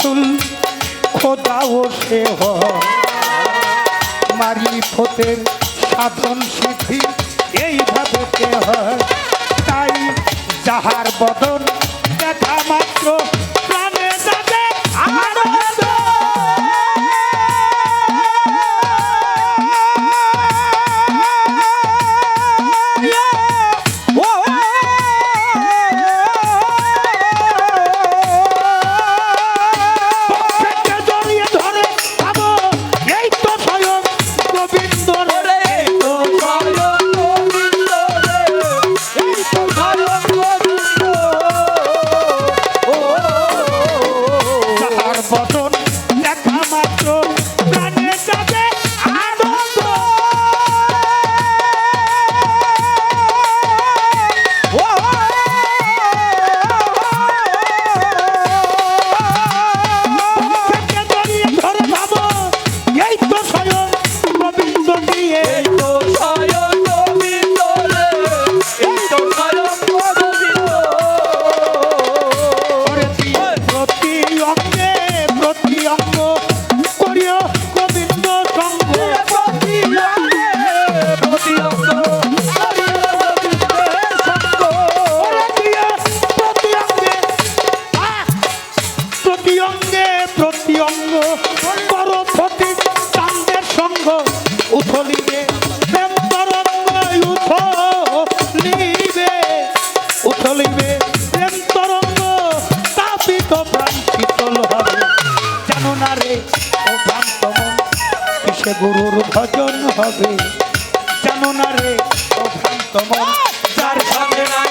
রসুল খোদাও সে মারি ফোতের সাধন সিদ্ধি এইভাবে হয়? তাই যাহার বদন দেখা মাত্র উঠো উঠলি রে প্রেম তরঙ্গ উঠলি রে উঠলি রে প্রেম তরঙ্গ তাপিত প্রাণ শীতল হবে জানো গুরুর ভজন হবে? জানো রে, ও যার ভাবে না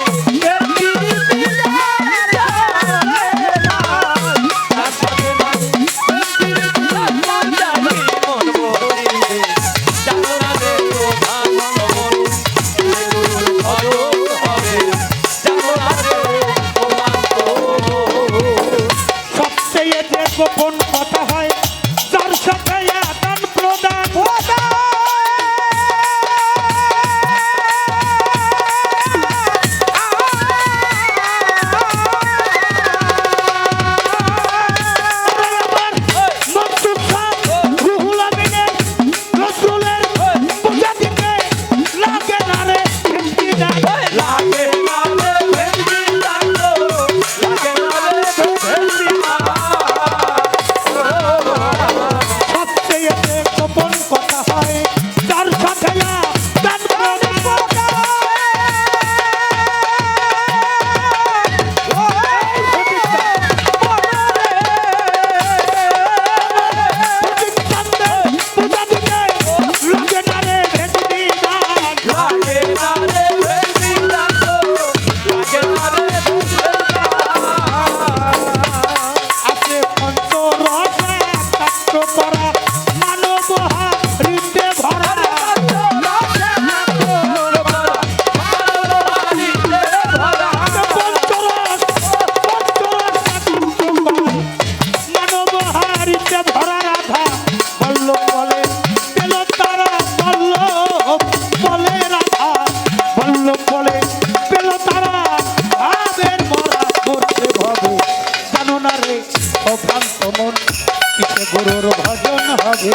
গুরুর ভজন হবে।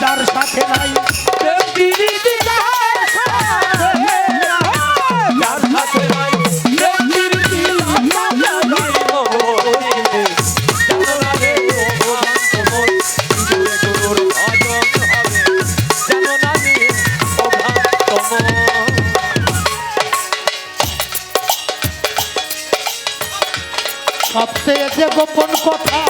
যার সাথে নাই যার সাথে নাই সবচেয়ে যে গোপন কথা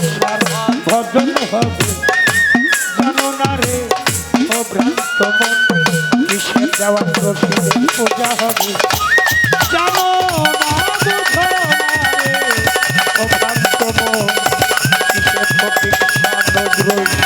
মন সরসার ভজন হবে জানো না রে ও ভ্রান্ত মন কিসে দেওয়া রসিদে পূজা হবে জানো না বুঝো ও ভ্রান্ত মন কিসে ফটিক সাধক রইল